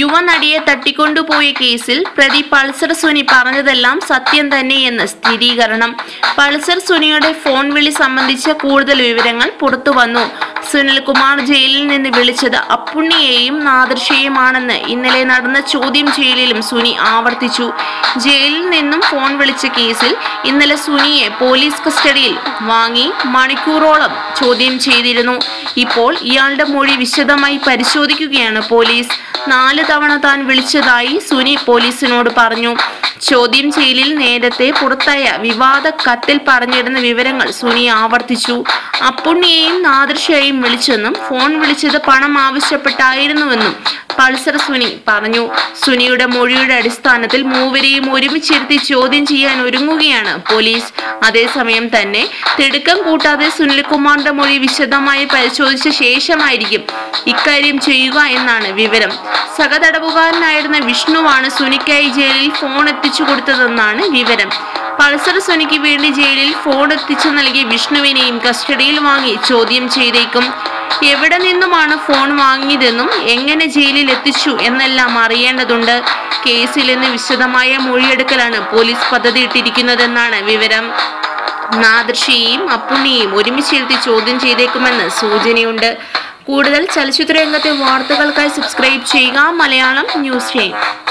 യുവനടിയെ തട്ടിക്കൊണ്ടുപോയ കേസിൽ പ്രതി പൾസർ സുനി പറഞ്ഞതെല്ലാം സത്യം തന്നെയെന്ന് സ്ഥിരീകരണം. പൾസർ സുനിയുടെ ഫോൺ വിളി സംബന്ധിച്ച കൂടുതൽ വിവരങ്ങൾ പുറത്തു വന്നു. സുനിൽകുമാർ ജയിലിൽ നിന്ന് വിളിച്ചത് അപ്പുണ്ണിയെയും നാദർഷയെയുമാണെന്ന് ഇന്നലെ നടന്ന ചോദ്യം ചെയ്യലിലും സുനി ആവർത്തിച്ചു. ജയിലിൽ നിന്നും ഫോൺ വിളിച്ച കേസിൽ ഇന്നലെ സുനിയെ പോലീസ് കസ്റ്റഡിയിൽ വാങ്ങി മണിക്കൂറോളം ചോദ്യം ചെയ്തിരുന്നു. ഇപ്പോൾ ഇയാളുടെ മൊഴി വിശദമായി പരിശോധിക്കുകയാണ് പോലീസ്. നാല് തവണ താൻ വിളിച്ചതായി സുനി പോലീസിനോട് പറഞ്ഞു. ചോദ്യം ചെയ്യലിൽ നേരത്തെ പുറത്തായ വിവാദ കത്തിൽ പറഞ്ഞിരുന്ന വിവരങ്ങൾ സുനി ആവർത്തിച്ചു. അപ്പുണ്ണിയെയും നാദൃശയെയും വിളിച്ചെന്നും ഫോൺ വിളിച്ചത് പണം ആവശ്യപ്പെട്ടായിരുന്നുവെന്നും പൾസർ സുനി പറഞ്ഞു. സുനിയുടെ മൊഴിയുടെ അടിസ്ഥാനത്തിൽ മൂവരെയും ഒരുമിച്ചിരുത്തി ചോദ്യം ചെയ്യാൻ ഒരുങ്ങുകയാണ് പോലീസ്. അതേസമയം തന്നെ തിടുക്കം കൂട്ടാതെ സുനിൽകുമാറിന്റെ മൊഴി വിശദമായി പരിശോധിച്ച ശേഷമായിരിക്കും ഇക്കാര്യം ചെയ്യുക എന്നാണ് വിവരം. സഹതടവുകാരനായിരുന്ന വിഷ്ണുവാണ് സുനിക്കായി ജയിലിൽ ഫോൺ എത്തിച്ചു കൊടുത്തതെന്നാണ് വിവരം. പൾസർ സുനിക്ക് വേണ്ടി ജയിലിൽ ഫോൺ എത്തിച്ചു നൽകിയ വിഷ്ണുവിനെയും കസ്റ്റഡിയിൽ വാങ്ങി ചോദ്യം ചെയ്തേക്കും. എവിടെ നിന്നുമാണ് ഫോൺ വാങ്ങിയതെന്നും എങ്ങനെ ജയിലിൽ എത്തിച്ചു എന്നെല്ലാം അറിയേണ്ടതുണ്ട്. കേസിൽ നിന്ന് വിശദമായ മൊഴിയെടുക്കലാണ് പോലീസ് പദ്ധതി ഇട്ടിരിക്കുന്നതെന്നാണ് വിവരം. നാദൃഷിയെയും അപ്പുണ്ണിയെയും ഒരുമിച്ചിരുത്തി ചോദ്യം ചെയ്തേക്കുമെന്ന് സൂചനയുണ്ട്. കൂടുതൽ ചലച്ചിത്ര രംഗത്തെ വാർത്തകൾക്കായി സബ്സ്ക്രൈബ് ചെയ്യുക. Malayalam news time